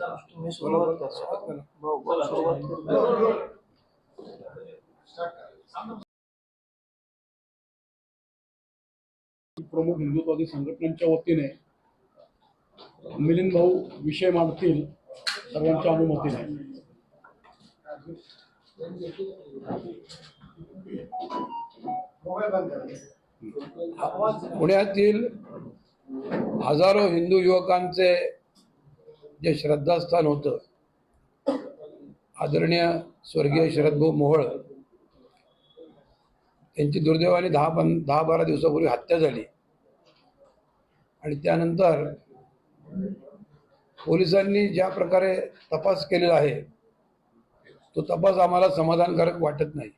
तुम्ही सुरुवात करा सुरुवात प्रमुख हिंदुत्वादी संघटनांच्या वतीने मिलिंद भाऊ विषय मांडतील सर्वांच्या अनुमतीने. पुण्यातील हजारो हिंदू युवकांचे जे श्रद्धास्थान होतं. आदरणीय स्वर्गीय शरदभाऊ मोहळ त्यांची दुर्दैवाने दहा पं दहा बारा दिवसापूर्वी हत्या झाली. आणि त्यानंतर पोलिसांनी ज्या प्रकारे तपास केलेला आहे तो तपास आम्हाला समाधानकारक वाटत नाही.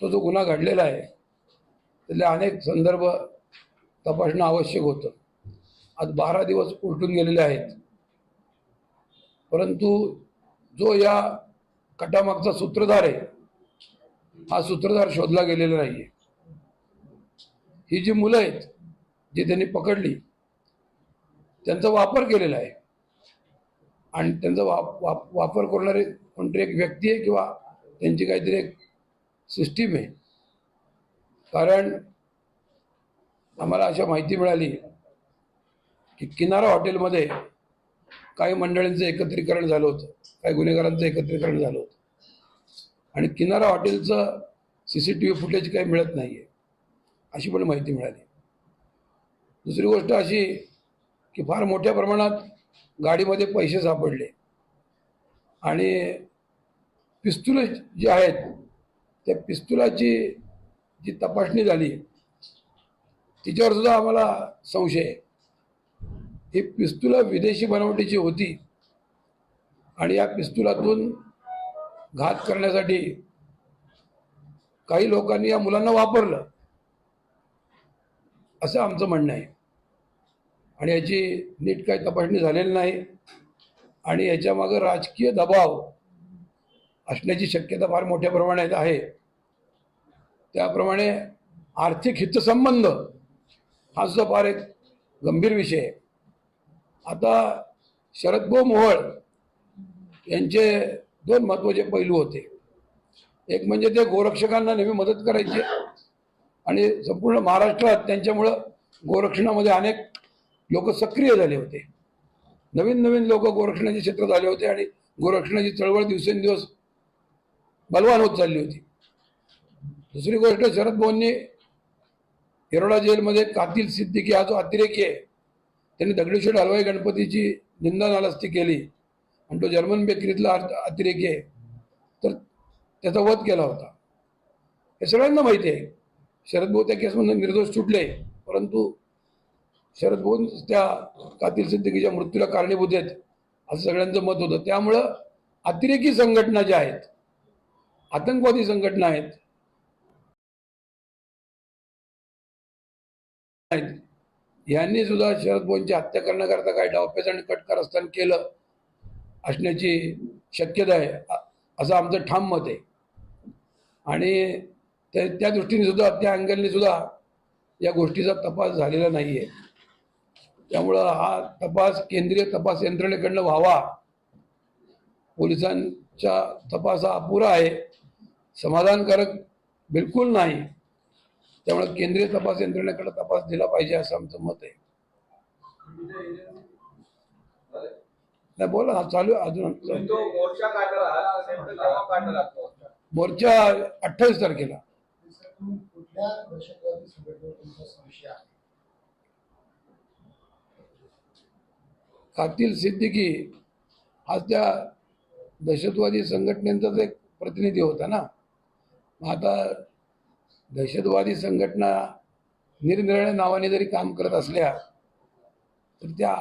तो जो गुन्हा घडलेला आहे त्यातले अनेक संदर्भ तपासणं आवश्यक होतं. आज बारा दिवस उलटून गेलेले आहेत. परंतु जो या कटामागचा सूत्रधार आहे हा सूत्रधार शोधला गेलेला नाहीये. ही जी मुलं आहेत जी त्यांनी पकडली त्यांचा वापर केलेला आहे. आणि त्यांचा वाप वाप वापर करणारे कोणतरी एक व्यक्ती आहे किंवा त्यांची काहीतरी एक सिस्टीम आहे. कारण आम्हाला अशा माहिती मिळाली की किनारा हॉटेलमध्ये काही मंडळींचं एकत्रीकरण झालं होतं काही गुन्हेगारांचं एकत्रीकरण झालं होतं. आणि किनारा हॉटेलचं C C T V footage काही मिळत नाही आहे अशी पण माहिती मिळाली. दुसरी गोष्ट अशी की फार मोठ्या प्रमाणात गाडीमध्ये पैसे सापडले. आणि पिस्तुलं जे आहेत त्या पिस्तुलाची जी तपासणी झाली तिच्यावर सुद्धा आम्हाला संशय आहे. ही पिस्तुला विदेशी बनावटीची होती. आणि या पिस्तुलातून घात करण्यासाठी काही लोकांनी या मुलांना वापरलं. असं आमचं म्हणणं आहे. आणि याची नीट काही तपासणी झालेली नाही. आणि याच्यामागं राजकीय दबाव असण्याची शक्यता फार मोठ्या प्रमाणात आहे. त्याप्रमाणे आर्थिक हितसंबंध हा सुद्धा फार एक गंभीर विषय आहे. आता शरदभाऊ मोहोळ यांचे दोन महत्त्वाचे पैलू होते. एक म्हणजे ते गोरक्षकांना नेहमी मदत करायचे आणि संपूर्ण महाराष्ट्रात त्यांच्यामुळं गोरक्षणामध्ये अनेक लोक सक्रिय झाले होते. नवीन नवीन लोक गोरक्षणाच्या क्षेत्रात आले होते आणि गोरक्षणाची चळवळ दिवसेंदिवस बलवान होत चालली होती. दुसरी गोष्ट शरद भाऊंनी येरोडा जेलमध्ये कातील सिद्दीकी हा जो अतिरेकी आहे. त्यांनी दगडेश्वर हलवाई गणपतीची निंदा नालस्ती केली. आणि तो जर्मन बेकरीतला अतिरेकी आहे. तर त्याचा वध केला होता. हे सगळ्यांना माहिती आहे. शरद भाऊ त्या केसमधून निर्दोष सुटले. परंतु शरद भाऊ त्या कातील सिद्दीकीच्या मृत्यूला कारणीभूत आहेत. असं सगळ्यांचं मत होतं. त्यामुळं अतिरेकी संघटना ज्या आहेत आतंकवादी संघटना आहेत. यांनी सुद्धा शरद भाऊंची हत्या करण्याकरता काही डावपेच आणि कटकारस्थान केलं असण्याची शक्यता आहे असं आमचं ठाम मत आहे. आणि त्या त्या दृष्टीने सुद्धा त्या अँगलने सुद्धा या गोष्टीचा तपास झालेला नाही आहे. त्यामुळं हा तपास केंद्रीय तपास यंत्रणेकडनं व्हावा. पोलिसांचा तपास हा अपुरा आहे. समाधानकारक बिलकुल नाही. त्यामुळे केंद्रीय तपास यंत्रणेकडे तपास दिला पाहिजे असं आमचं मत आहे. नाही बोला ना चालू आहे अजून. मोर्चा अठ्ठावीस तारखेला. कातील सिद्दीकी हा त्या दहशतवादी संघटनेचाच एक प्रतिनिधी होता ना. आता दहशतवादी संघटना निरनिराळ्या नावाने जरी काम करत असल्या तर त्या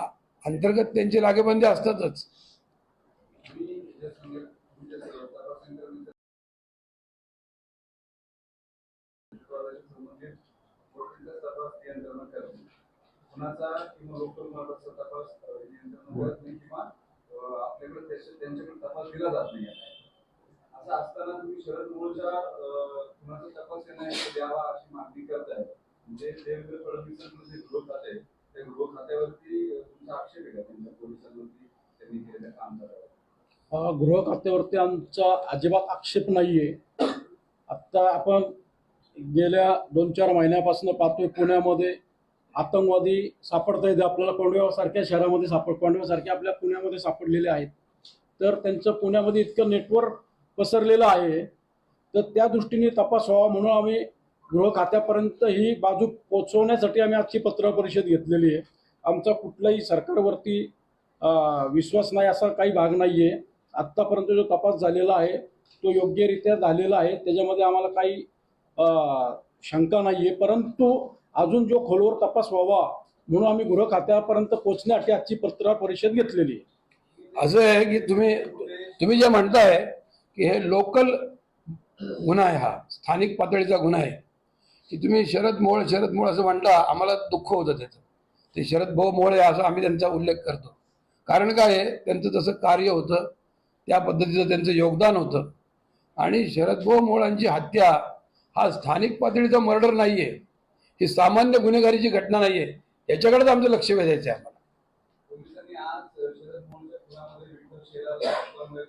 अंतर्गत त्यांचे लागेबंदी असतातच. कुणाचा किंवा तपास नियंत्रण नाही किंवा त्यांच्याकडे तपास दिला जात नाही. असं असताना तुम्ही शरद मोहोळच्या अ, कुणाचा तपास त्यांना द्यावा अशी मागणी करताय म्हणजे देवेंद्र फडणवीसांमध्ये विरोध आहे त्या अ, गृह खात्यावरती आमचा अजिबात आक्षेप नाहीये. आत्ता आपण गेल्या दोन चार महिन्यापासून पाहतोय पुण्यामध्ये आतंकवादी सापडता येते. आपल्याला कोंडव्यासारख्या शहरामध्ये सापड कोंडव्यासारख्या आपल्या पुण्यामध्ये सापडलेले आहेत. तर त्यांचं पुण्यामध्ये इतकं नेटवर्क पसरलेलं आहे. तर त्या दृष्टीने तपास व्हावा म्हणून आम्ही गृह खात्यापर्यंत ही बाजू पोचवण्यासाठी आम्ही आजची पत्र परिषद घेतलेली आहे. आमचा कुठलाही सरकारवरती विश्वास नाही असा काही भाग नाही आहे आत्तापर्यंत जो तपास झालेला आहे तो योग्यरित्या झालेला आहे. त्याच्यामध्ये आम्हाला काही शंका नाही आहे परंतु अजून जो खोलवर तपास व्हावा म्हणून आम्ही गृह खात्यापर्यंत पोचण्यासाठी आजची पत्रकार परिषद घेतलेली आहे. असं आहे की तुम्ही तुम्ही जे म्हणताय की हे लोकल गुन्हा आहे हा स्थानिक पातळीचा गुन्हा आहे. की तुम्ही शरद मोळ शरद मोळ असं म्हणता आम्हाला दुःख होतं त्याचं. ते शरद भाऊ मोळ आहे असं आम्ही त्यांचा उल्लेख करतो. कारण काय आहे त्यांचं तसं कार्य होतं त्या पद्धतीचं त्यांचं योगदान होतं. आणि शरद भाऊ मोळांची हत्या हा स्थानिक पातळीचा मर्डर नाही आहे ही सामान्य गुन्हेगारीची घटना नाही आहे याच्याकडेच आमचं लक्ष वेधायचं आहे आम्हाला. असं म्हणजे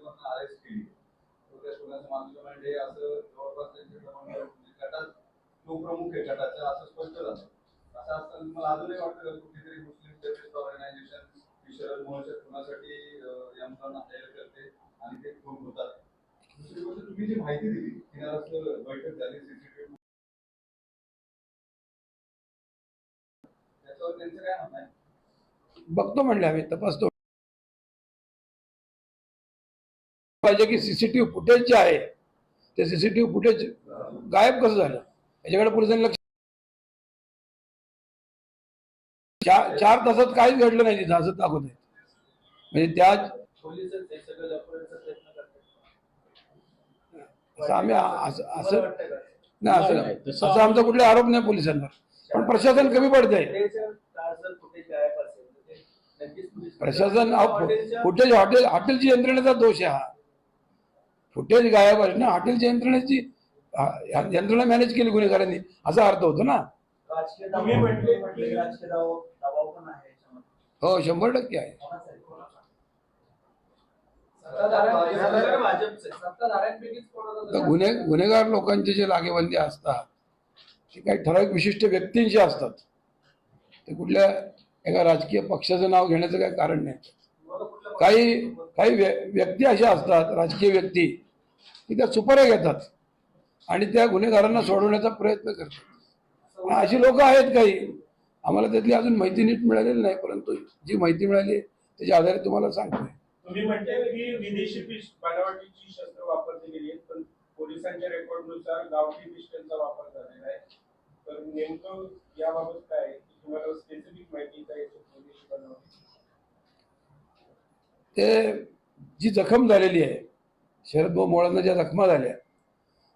प्रमुख आहे गटाचा असं स्पष्ट झालं. असं असताना मला अजूनही वाटतं कुठेतरी मुस्लिम टेररिस्ट ऑर्गनायझेशन शरद मोहोळच्या खुनासाठी अं, या मुलांना तयार करते आणि ते खून होतात. दुसरी गोष्ट तुम्ही जी माहिती दिली किनारस्थ बैठक झाली सीसीटीव्ही त्याच्यावर त्यांचं काय म्हणणं आहे? बघतो म्हणले आम्ही तपासतो. पाहिजे की सीसीटीव्ही फुटेज जे आहे ते सीसीटीव्ही फुटेज गायब कसं झालं? याच्याकडे पोलिसांनी लक्ष चार तासात काहीच घडलं नाही तिथं असं दाखवत आहे म्हणजे त्या आम्ही असं असं? नाही असं नाही, असं आमचा कुठला आरोप नाही पोलिसांवर. पण प्रशासन कमी पडतंय. ते जर तासभर फुटेज गायब असेल तर ते नक्कीच पोलीस प्रशासन फुटेज हॉटेल हॉटेलची यंत्रणेचा दोष आहे हा. फुटेज गायब आहे ना हॉटेलच्या यंत्रणेची यंत्रणा मॅनेज केली गुन्हेगारांनी असा अर्थ होतो ना. राजकीय दबाव म्हटले म्हटले राजकीय दबाव दबाव पण आहे याच्यामध्ये हो शंभर टक्के आहे कोणाचा आहे? कोणाचा? सत्ताधाऱ्यांपैकी- भाजपचे सत्ताधाऱ्यांपैकीच कोणाचा तर गुन्हे गुन्हेगार लोकांचे जे लागेबंदी असतात ते काही ठराविक विशिष्ट व्यक्तींशी असतात ते कुठल्या एका राजकीय पक्षाचं नाव घेण्याचं काही कारण नाही काही काही व्य- व्यक्ती अशा असतात राजकीय व्यक्ती की त्या सुपाऱ्या घेतात आणि त्या गुन्हेगारांना सोडवण्याचा प्रयत्न करतात अशी लोक आहेत काही. आम्हाला त्यातली अजून माहिती नीट मिळालेली नाही परंतु जी माहिती मिळाली त्याच्या आधारे तुम्हाला सांगतोय. तुम्ही म्हणते की विदेशी शस्त्र वापरली गेली पण पोलिसांच्या गावठी पिस्टलचा वापर झालेला आहे. तर नेमकं याबाबत काय तुम्हाला स्पेसिफिक माहिती काय ते जी जखम झालेली आहे शरद भाऊ मोळांना ज्या जखमा झाल्या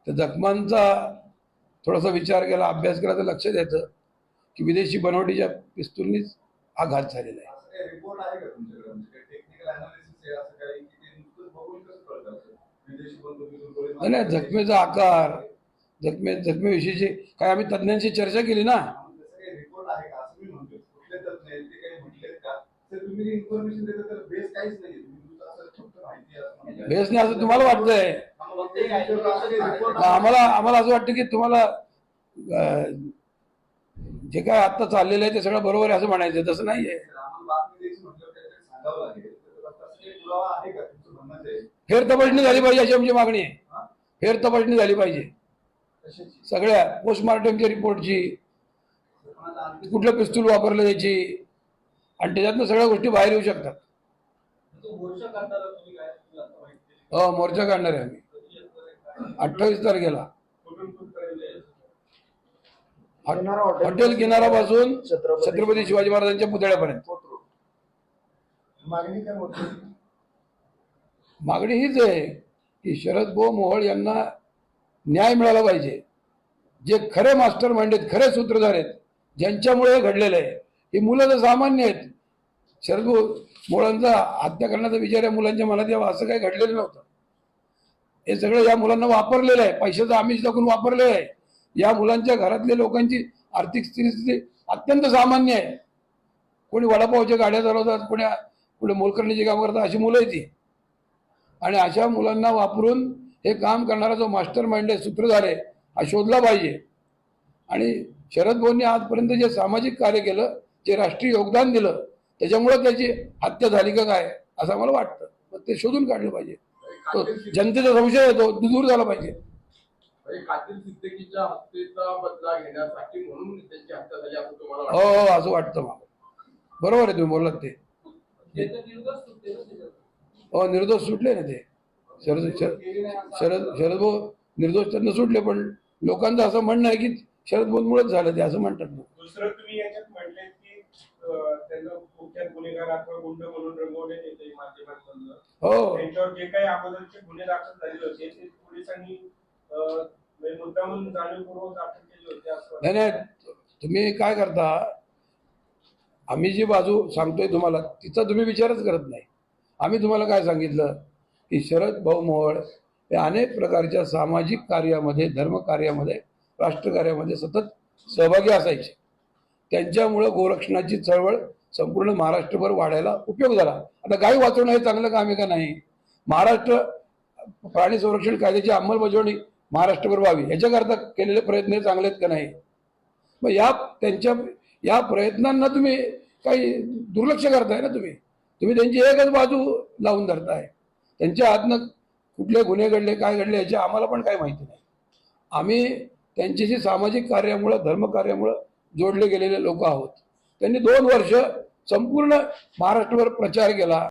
त्या जखमांचा थोडासा विचार केला अभ्यास केला तर लक्षात येतं की विदेशी बनवटीच्या पिस्तूलनीच हा घात झालेला आहे. म्हणजे नाही, नाही जखमेचा आकार जखमे जखमेविषयीची काय आम्ही तज्ज्ञांशी चर्चा केली ना? बेस काहीच नाही असं तुम्हाला वाटतंय. आम्हाला आम्हाला असं वाटतं की तुम्हाला जे काय आता चाललेलं आहे ते सगळं बरोबर आहे असं म्हणायचं तसं नाहीये फेर तपासणी झाली पाहिजे अशी आमची मागणी आहे? फेर तपासणी झाली पाहिजे सगळ्या पोस्टमार्टमच्या रिपोर्टची कुठलं पिस्तूल वापरलं त्याची आणि त्याच्यातनं सगळ्या गोष्टी बाहेर येऊ शकतात. हो मोर्चा काढणार आहे आम्ही? अठ्ठावीस तारखेला. आहे? हॉटेल किनारापासून छत्रपती शिवाजी महाराजांच्या पुतळ्यापर्यंत. मागणी हीच आहे की शरद भाऊ मोहोळ यांना न्याय मिळाला पाहिजे. जे खरे मास्टर माइंड आहेत खरे सूत्रधार आहेत ज्यांच्यामुळे हे घडलेलं आहे. ही मुलं तर सामान्य आहेत. शरद भाऊ मोहळांचा हत्या करण्याचा विचार या मुलांच्या मनात यावा असं काही घडलेलं नव्हतं. हे सगळं या मुलांना वापरलेलं आहे. पैशाचं आमिष दाखवून वापरलेलं आहे. या मुलांच्या घरातल्या लोकांची आर्थिक स्थिती अत्यंत सामान्य आहे. कोणी वडापावच्या गाड्या चालवतात कोणी कुठे मोलकरणीची काम करतात अशी मुलं आहेत ती. आणि अशा मुलांना वापरून हे काम करणारा जो मास्टर माइंड आहे सूत्रधार आहे हा शोधला पाहिजे. आणि शरद भाऊंनी आजपर्यंत जे सामाजिक कार्य केलं जे राष्ट्रीय योगदान दिलं त्याच्यामुळं त्याची हत्या झाली का काय असं आम्हाला वाटतं. मग ते शोधून काढलं पाहिजे. जनतेचा संशय येतो तो दूर झाला पाहिजे. म्हणजे कातील सिद्दीकीच्या हत्येचा बदला घेण्यासाठी म्हणून त्यांची हत्या झाली असं तुम्हाला हो वाटतं? हो असं वाटतं मला. बरोबर आहे तुम्ही बोललात ते. हो निर्दोष सुटले ना ते. शरद शरद शरद शरद भाऊ निर्दोष त्यांना सुटले पण लोकांचं असं म्हणणं आहे की शरद भाऊमुळेच झालं ते असं म्हणतात लोक. त्यांना कुख्यात गुन्हेगार अथवा गुंड म्हणून रंगवण्यात येते माध्यमांमधनं हो. त्यांच्यावर जे काही अगोदरचे गुन्हे दाखल झालेले होते ते पोलिसांनी म्हणजे मुद्दामून जाणीवपूर्वक दाखल केले होते असं नाही. नाही. तुम्ही काय करता? आम्ही जी बाजू सांगतोय तुम्हाला तिचा तुम्ही विचारच करत नाही. आम्ही तुम्हाला काय सांगितलं? की शरद भाऊ मोहोळ हे अनेक प्रकारच्या सामाजिक कार्यामध्ये धर्मकार्यामध्ये राष्ट्रकार्यामध्ये सतत सहभागी असायचे. त्यांच्यामुळं गोरक्षणाची चळवळ संपूर्ण महाराष्ट्रभर वाढायला उपयोग झाला. आता गाय वाचवणं हे चांगलं काम आहे का नाही? महाराष्ट्र प्राणी संरक्षण कायद्याची अंमलबजावणी महाराष्ट्रभर व्हावी ह्याच्याकरता केलेले प्रयत्न हे चांगले आहेत का नाही? मग या त्यांच्या या प्रयत्नांना तुम्ही काही दुर्लक्ष करताय ना तुम्ही? तुम्ही त्यांची एकच बाजू लावून धरताय. त्यांच्या हातनं कुठले गुन्हे घडले काय घडले याची आम्हाला पण काही माहिती नाही. आम्ही त्यांच्याशी सामाजिक कार्यामुळं धर्मकार्यामुळं जोडले गेलेले लोक आहोत. त्यांनी दोन वर्ष संपूर्ण महाराष्ट्रभर प्रचार केला.